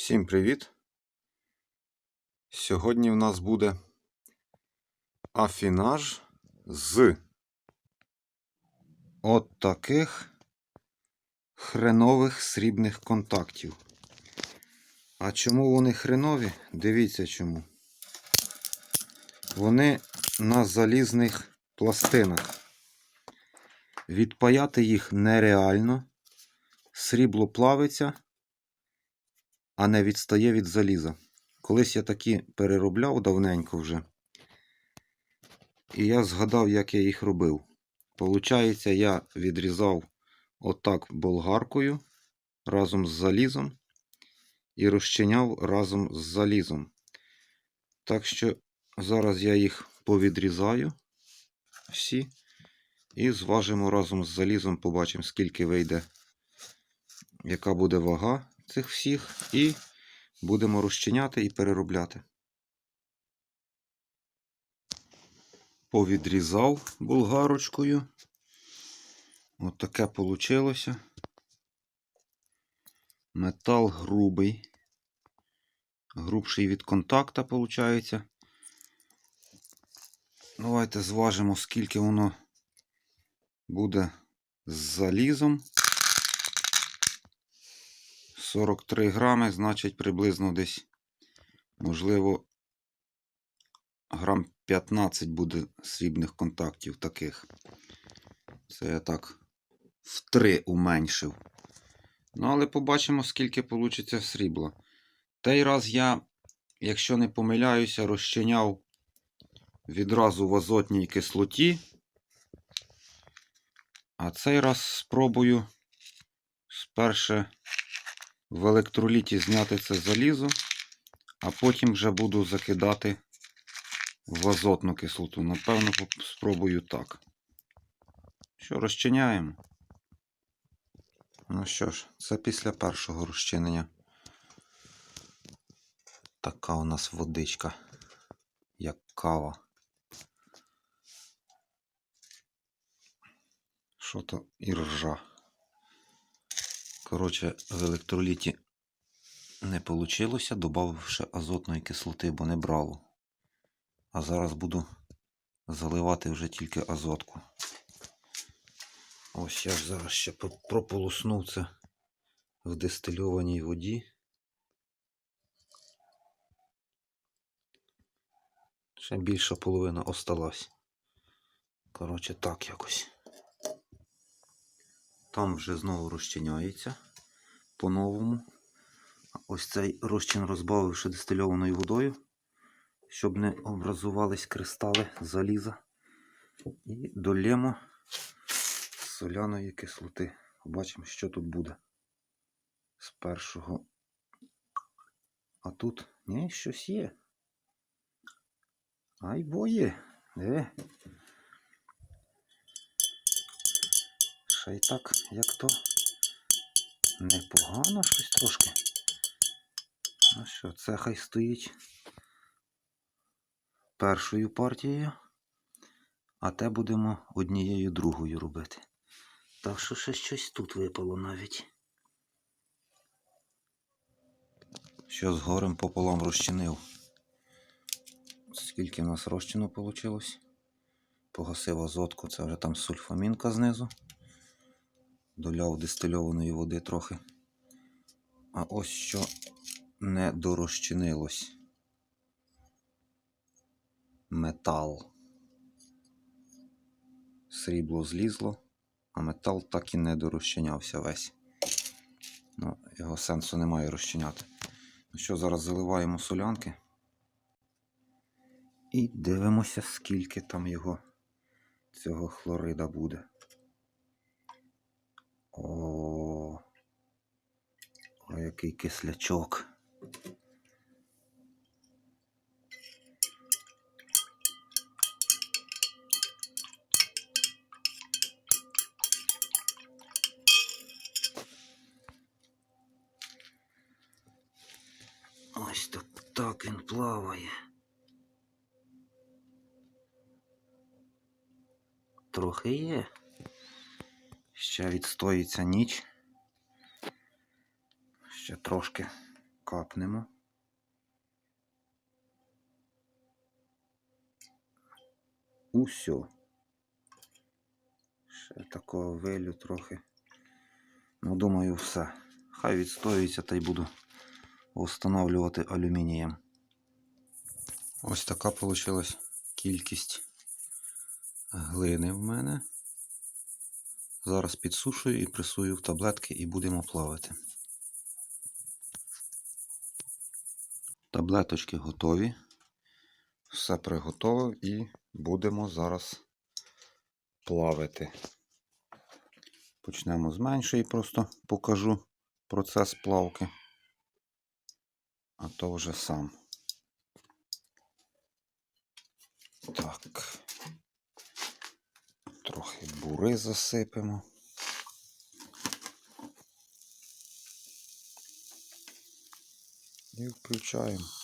Всім привіт! Сьогодні в нас буде афінаж з от таких хренових срібних контактів. А чому вони хренові? Дивіться чому. Вони на залізних пластинах. Відпаяти їх нереально. Срібло плавиться а не відстає від заліза. Колись я такі переробляв давненько вже. І я згадав, як я їх робив. Получається, я відрізав отак болгаркою разом з залізом і розчиняв разом з залізом. Так що зараз я їх повідрізаю всі і зважимо разом з залізом, побачимо, скільки вийде, яка буде вага цих всіх і будемо розчиняти і переробляти. Повідрізав булгарочкою. От таке вийшло. Метал грубий. Грубший від контакта, виходить. Давайте зважимо, скільки воно буде з залізом. 43 грами, значить приблизно десь, можливо, грам 15 буде срібних контактів таких. Це я так в 3 уменшив. Ну, але побачимо, скільки вийде срібла. Той раз я, якщо не помиляюся, розчиняв відразу в азотній кислоті. А цей раз спробую сперше в електроліті зняти це залізо, а потім вже буду закидати в азотну кислоту. Напевно, спробую так. Що, розчиняємо? Ну що ж, це після першого розчинення. Така у нас водичка, як кава. Що то і ржа. Коротше, в електроліті не вийшло, додавши азотної кислоти, бо не брало. А зараз буду заливати вже тільки азотку. Ось я ж зараз ще прополоснув це в дистильованій воді. Ще більша половина осталась. Коротше, так якось. Там вже знову розчиняється по-новому. Ось цей розчин розбавивши дистильованою водою, щоб не образувались кристали заліза. І долємо соляної кислоти. Побачимо, що тут буде з першого. А тут ні, щось є. Ай боє. Де? Й так, як то непогано щось трошки. Ну що, це хай стоїть першою партією, а те будемо однією другою робити. Так що ще щось тут випало навіть. Що з горем пополам розчинив. Скільки в нас розчину вийшло? Погасив азотку, це вже там сульфамінка знизу доляв дистильованої води трохи. А ось що не дорозчинилось. Метал. Срібло злізло, а метал так і не дорозчинявся весь. Ну, Його сенсу немає розчиняти. Ну що, зараз заливаємо солянки і дивимося, скільки там його цього хлорида буде. О, о який кислячок. Ось так, так він плаває. Трохи є. Ще відстоїться ніч. Ще трошки капнемо. Усьо. Ще такого вилю трохи. Ну, думаю, все. Хай відстоюється та й буду встановлювати алюмінієм. Ось така вийшла кількість глини в мене. Зараз підсушую і пресую в таблетки і будемо плавати. Таблеточки готові. Все приготовив і будемо зараз плавити. Почнемо з меншої, просто покажу процес плавки. А то вже сам. Так. Трохи бури засипемо. І включаємо.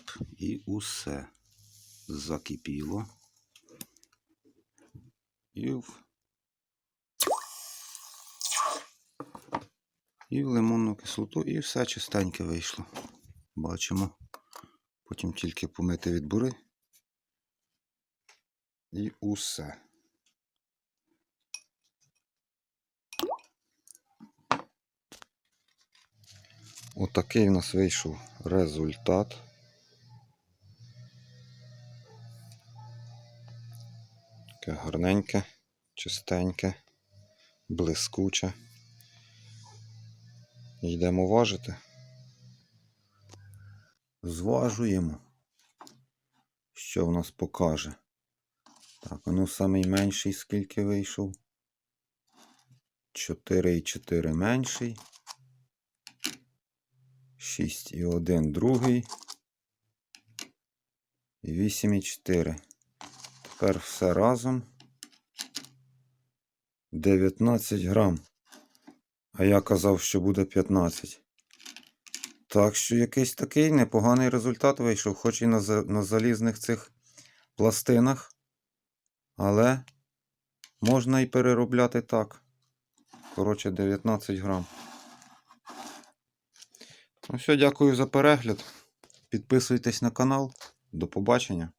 Оп, і усе закипіло. І в- І в лимонну кислоту, і все чистеньке вийшло. Бачимо. Потім тільки помити від бури. І усе. Отакий в нас вийшов результат. Таке гарненьке, чистеньке, блискуче. Йдемо важити. Зважуємо. Що в нас покаже? Так, ну самий менший скільки вийшов? 4,4 менший. 6,1 другий. І 8,4. Тепер все разом. 19 грам. А я казав, що буде 15. Так що якийсь такий непоганий результат вийшов, хоч і на, на залізних цих пластинах. Але можна і переробляти так. Коротше, 19 грам. Ну все, дякую за перегляд. Підписуйтесь на канал. До побачення.